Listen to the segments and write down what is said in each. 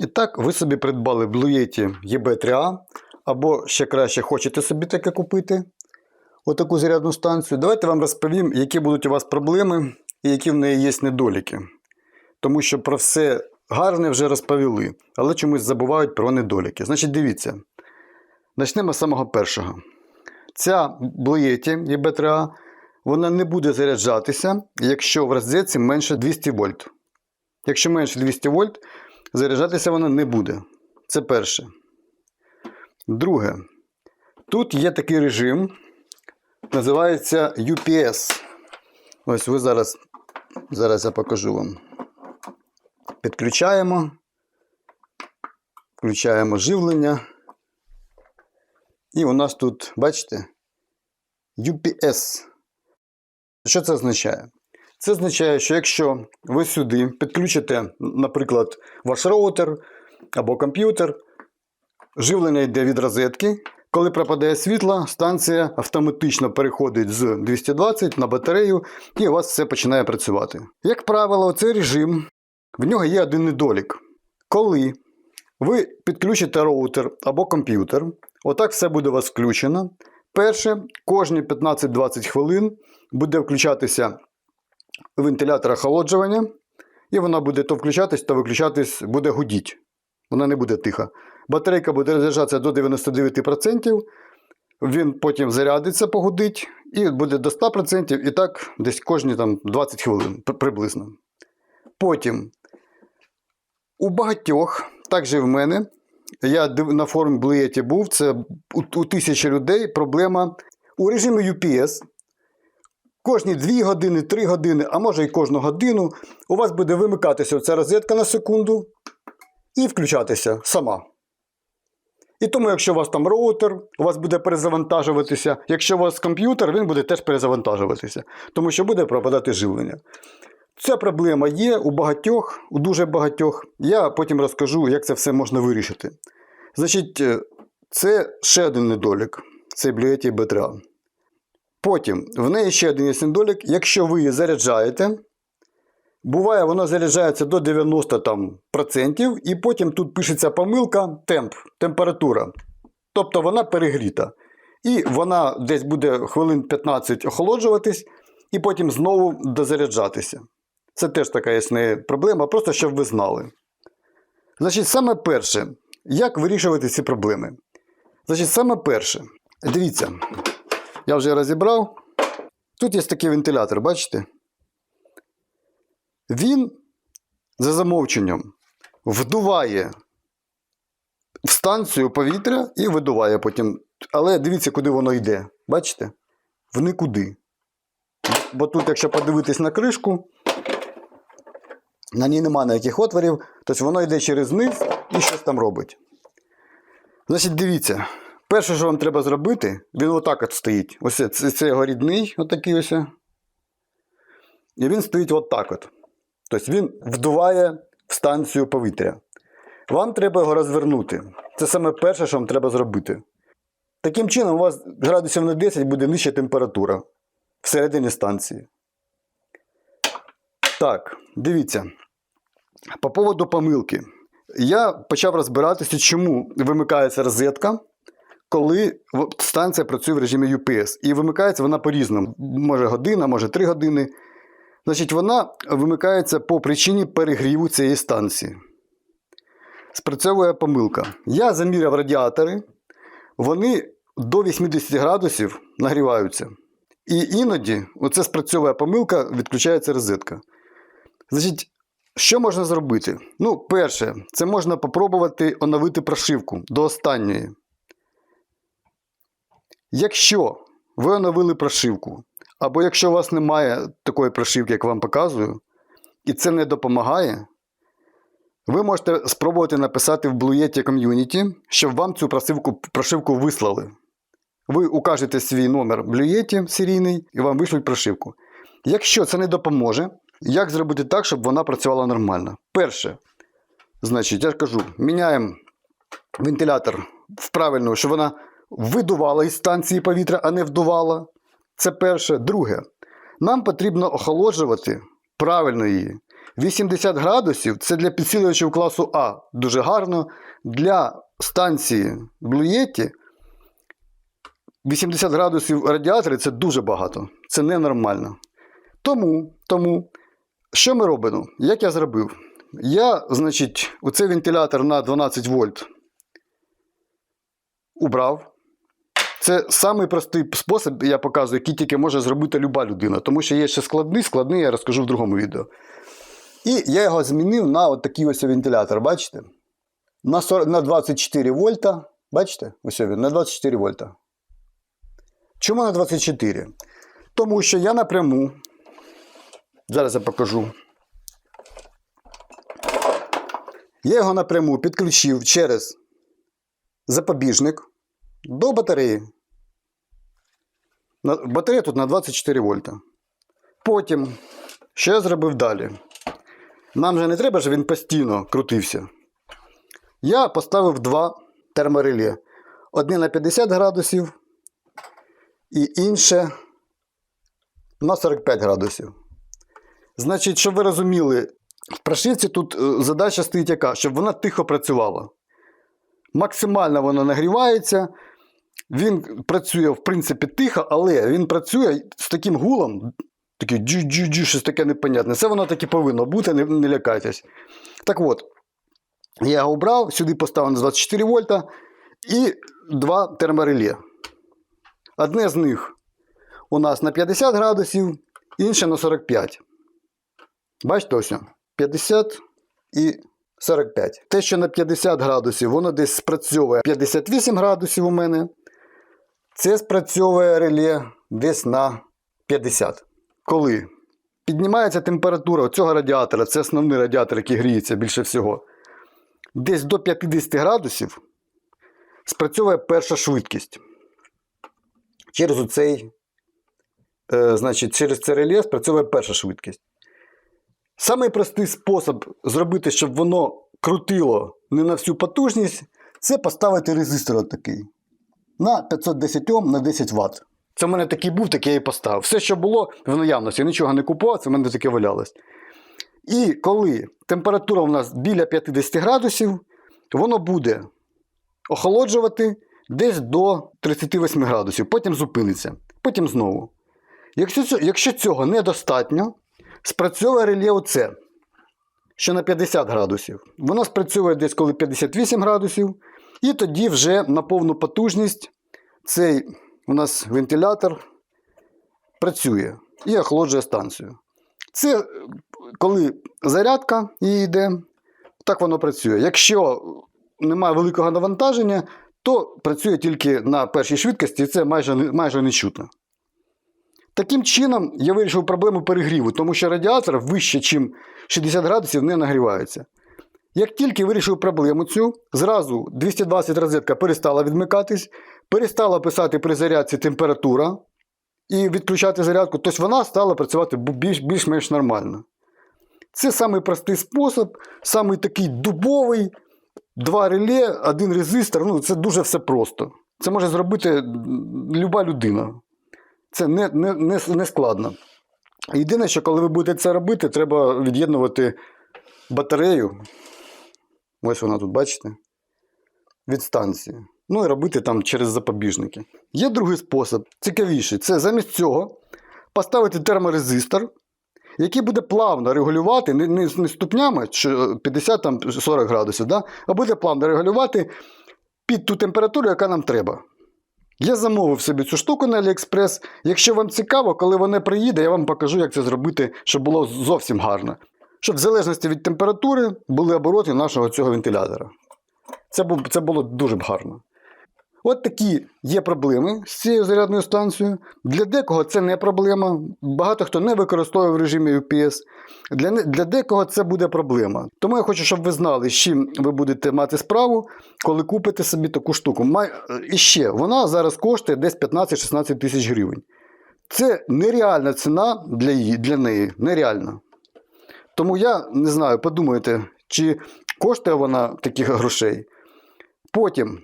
І так, ви собі придбали в Блуєті ЄБ3А, або ще краще хочете собі таке купити, отаку зарядну станцію. Давайте вам розповім, які будуть у вас проблеми і які в неї є недоліки. Тому що про все гарне вже розповіли, але чомусь забувають про недоліки. Значить, дивіться. Почнемо з самого першого. Ця Блуєті ЄБ3А, вона не буде заряджатися, якщо в розетці менше 200 вольт. Якщо менше 200 вольт, заряджатися вона не буде. Це перше. Друге. Тут є такий режим, називається UPS. Ось ви зараз, зараз я покажу вам. Підключаємо. Включаємо живлення. І у нас тут, бачите, UPS. Що це означає? Це означає, що якщо ви сюди підключите, наприклад, ваш роутер або комп'ютер, живлення йде від розетки. Коли пропадає світло, станція автоматично переходить з 220 на батарею, і у вас все починає працювати. Як правило, цей режим в нього є один недолік. Коли ви підключите роутер або комп'ютер, отак все буде у вас включено. Перше, кожні 15-20 хвилин буде включатися вентилятор охолоджування, і вона буде то включатись, то виключатись, буде гудіть. Вона не буде тиха. Батарейка буде розряджатися до 99%, він потім зарядиться, погудить, і буде до 100%, і так десь кожні там, 20 хвилин приблизно. Потім у багатьох, так же і в мене, я на форумі Блієті був, це у, у тисячі людей проблема у режимі UPS. Кожні 2 години, 3 години, а може і кожну годину у вас буде вимикатися ця розетка на секунду і включатися сама. І тому, якщо у вас там роутер, у вас буде перезавантажуватися. Якщо у вас комп'ютер, він буде теж перезавантажуватися, тому що буде пропадати живлення. Ця проблема є у багатьох, у дуже багатьох. Я потім розкажу, як це все можна вирішити. Значить, е, це ще один недолік. Це Blue B3A. Потім в неї ще один є недолік. Якщо ви її заряджаєте, буває, вона заряджається до 90 там, процентів, і потім тут пишеться помилка темп, температура. Тобто вона перегріта. І вона десь буде хвилин 15 охолоджуватись, і потім знову дозаряджатися. Це теж така нею проблема, просто щоб ви знали. Значить, саме перше, як вирішувати ці проблеми? Значить, саме перше, дивіться, я вже розібрав. Тут є такий вентилятор, бачите? Він за замовченням вдуває в станцію повітря і видуває потім. Але дивіться, куди воно йде. Бачите? В нікуди. Бо тут, якщо подивитись на кришку, на ній немає ніяких отворів, тобто воно йде через низ і щось там робить. Значить, дивіться, перше, що вам треба зробити, він отак от стоїть. Ось це, це, його рідний, отакий ось. І він стоїть отак от. Тобто він вдуває в станцію повітря. Вам треба його розвернути. Це саме перше, що вам треба зробити. Таким чином, у вас градусів на 10 буде нижча температура всередині станції. Так, дивіться. По поводу помилки. Я почав розбиратися, чому вимикається розетка, коли станція працює в режимі UPS. І вимикається вона по-різному. Може година, може 3 години. Значить, вона вимикається по причині перегріву цієї станції. Спрацьовує помилка. Я заміряв радіатори, вони до 80 градусів нагріваються. І іноді оце спрацьовує помилка, відключається розетка. Значить, що можна зробити? Ну, перше, це можна попробувати оновити прошивку до останньої. Якщо ви оновили прошивку, або якщо у вас немає такої прошивки, як вам показую, і це не допомагає, ви можете спробувати написати в Blue Community, щоб вам цю прошивку, прошивку вислали. Ви укажете свій номер Blue серійний і вам вишлють прошивку. Якщо це не допоможе, як зробити так, щоб вона працювала нормально? Перше, значить, я ж кажу, міняємо вентилятор в правильну, щоб вона видувала із станції повітря, а не вдувала. Це перше. Друге, нам потрібно охолоджувати правильно її. 80 градусів це для підсилювачів класу А дуже гарно. Для станції Blue 80 градусів радіатори це дуже багато. Це ненормально. Тому, тому, що ми робимо? Як я зробив? Я, значить, оцей вентилятор на 12 вольт убрав. Це самий простий спосіб, я показую, який тільки може зробити люба людина. Тому що є ще складний, складний, я розкажу в другому відео. І я його змінив на от такий ось вентилятор, бачите? На, 40, на 24 вольта. Бачите? Ось він, на 24 вольта. Чому на 24? Тому що я напряму. Зараз я покажу. Я його напряму підключив через запобіжник до батареї. Батарея тут на 24 вольта. Потім, що я зробив далі? Нам же не треба, щоб він постійно крутився. Я поставив два термореле. Одне на 50 градусів і інше на 45 градусів. Значить, щоб ви розуміли, в прошивці тут е, задача стоїть яка, щоб вона тихо працювала. Максимально вона нагрівається. Він працює, в принципі, тихо, але він працює з таким гулом, такий джу-джу-джу, щось таке непонятне. Це воно таки повинно бути, не, не лякайтесь. Так от, я його обрав, сюди поставив на 24 вольта і два термореле. Одне з них у нас на 50 градусів, інше на 45. Бачите ось? 50 і 45. Те, що на 50 градусів, воно десь спрацьовує 58 градусів у мене. Це спрацьовує реле десь на 50. Коли піднімається температура цього радіатора, це основний радіатор, який гріється більше всього. Десь до 50 градусів спрацьовує перша швидкість. Через оцей, е, значить, через це реле спрацьовує перша швидкість. Самий простий спосіб зробити, щоб воно крутило не на всю потужність, це поставити резистор отакий на 510 Ом на 10 Вт. Це в мене такий був, такий я і поставив. Все, що було в наявності, я нічого не купував, це в мене таке валялось. І коли температура у нас біля 50 градусів, воно буде охолоджувати десь до 38 градусів, потім зупиниться, потім знову. Якщо, якщо цього недостатньо, спрацьовує реле оце, що на 50 градусів. Воно спрацьовує десь коли 58 градусів, і тоді вже на повну потужність цей у нас вентилятор працює і охолоджує станцію. Це е, коли зарядка її йде, так воно працює. Якщо немає великого навантаження, то працює тільки на першій швидкості, і це майже, майже не чутно. Таким чином, я вирішив проблему перегріву, тому що радіатор вище, ніж 60 градусів, не нагрівається. Як тільки вирішив проблему цю, зразу 220 розетка перестала відмикатись, перестала писати при зарядці температура і відключати зарядку, тобто вона стала працювати більш-менш нормально. Це самий простий спосіб, самий такий дубовий, два реле, один резистор. Ну, це дуже все просто. Це може зробити люба людина. Це не, не, не, не складно. Єдине, що коли ви будете це робити, треба від'єднувати батарею. Ось вона тут, бачите? Від станції. Ну і робити там через запобіжники. Є другий спосіб, цікавіший. Це замість цього поставити терморезистор, який буде плавно регулювати, не, не, не ступнями, що 50 там, 40 градусів, да? а буде плавно регулювати під ту температуру, яка нам треба. Я замовив собі цю штуку на AliExpress. Якщо вам цікаво, коли вона приїде, я вам покажу, як це зробити, щоб було зовсім гарно. Щоб в залежності від температури були обороти нашого цього вентилятора. Це, бу- це було дуже б гарно. От такі є проблеми з цією зарядною станцією. Для декого це не проблема. Багато хто не використовує в режимі UPS. Для, для декого це буде проблема. Тому я хочу, щоб ви знали, з чим ви будете мати справу, коли купите собі таку штуку. І ще, вона зараз коштує десь 15-16 тисяч гривень. Це нереальна ціна для, її, для неї. Нереальна. Тому я не знаю, подумайте, чи коштує вона таких грошей. Потім,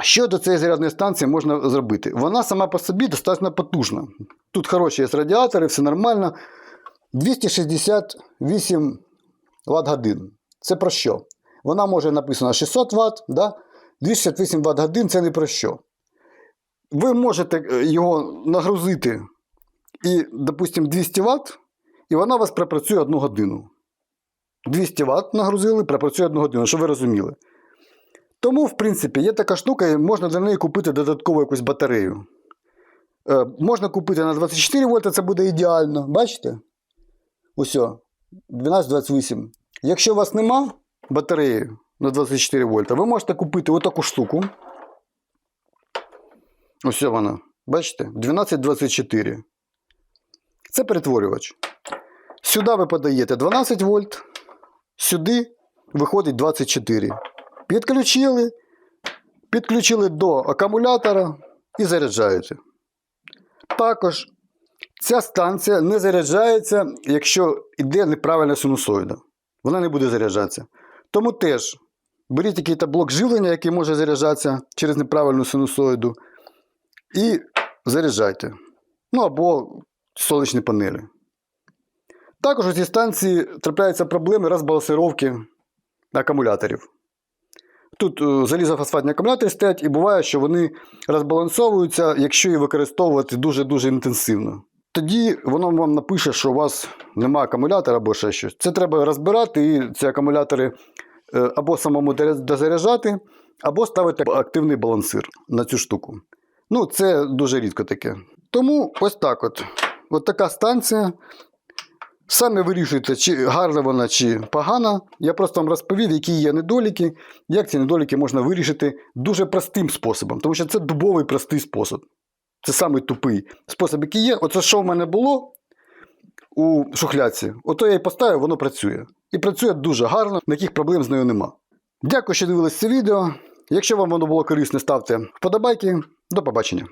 що до цієї зарядної станції можна зробити? Вона сама по собі достатньо потужна. Тут хороші є радіатори, все нормально. 268 Вт годин. Це про що? Вона може написано 600 Вт, да? 268 Вт годин це не про що. Ви можете е, його нагрузити і, допустимо, 200 Вт, і вона у вас пропрацює одну годину. 200 Вт нагрузили, пропрацює одну годину, щоб ви розуміли. Тому, в принципі, є така штука, і можна для неї купити додаткову якусь батарею. Е, можна купити на 24 вольта, це буде ідеально. Бачите? Усьо. 12-28. Якщо у вас нема батареї на 24 вольта, ви можете купити отаку штуку. Ось вона. Бачите? 12-24. Це перетворювач. Сюди ви подаєте 12 вольт, сюди виходить 24. Підключили, підключили до акумулятора і заряджаєте. Також ця станція не заряджається, якщо йде неправильна синусоїда. Вона не буде заряджатися. Тому теж беріть якийсь блок живлення, який може заряджатися через неправильну синусоїду, і заряджайте. Ну або сонячні панелі. Також у цій станції трапляються проблеми розбалансировки акумуляторів. Тут е, залізофосфатні акумулятори стоять, і буває, що вони розбалансовуються, якщо їх використовувати дуже-дуже інтенсивно. Тоді воно вам напише, що у вас немає акумулятора або ще щось. Це треба розбирати і ці акумулятори е, або самому дозаряджати, або ставити активний балансир на цю штуку. Ну, це дуже рідко таке. Тому ось так от. От така станція. Самі вирішуєте, чи гарна вона, чи погана. Я просто вам розповів, які є недоліки, як ці недоліки можна вирішити дуже простим способом, тому що це дубовий простий спосіб. Це самий тупий спосіб, який є. Оце що в мене було у шухляці, ото я і поставив, воно працює. І працює дуже гарно, ніяких проблем з нею нема. Дякую, що дивились це відео. Якщо вам воно було корисне, ставте вподобайки. До побачення.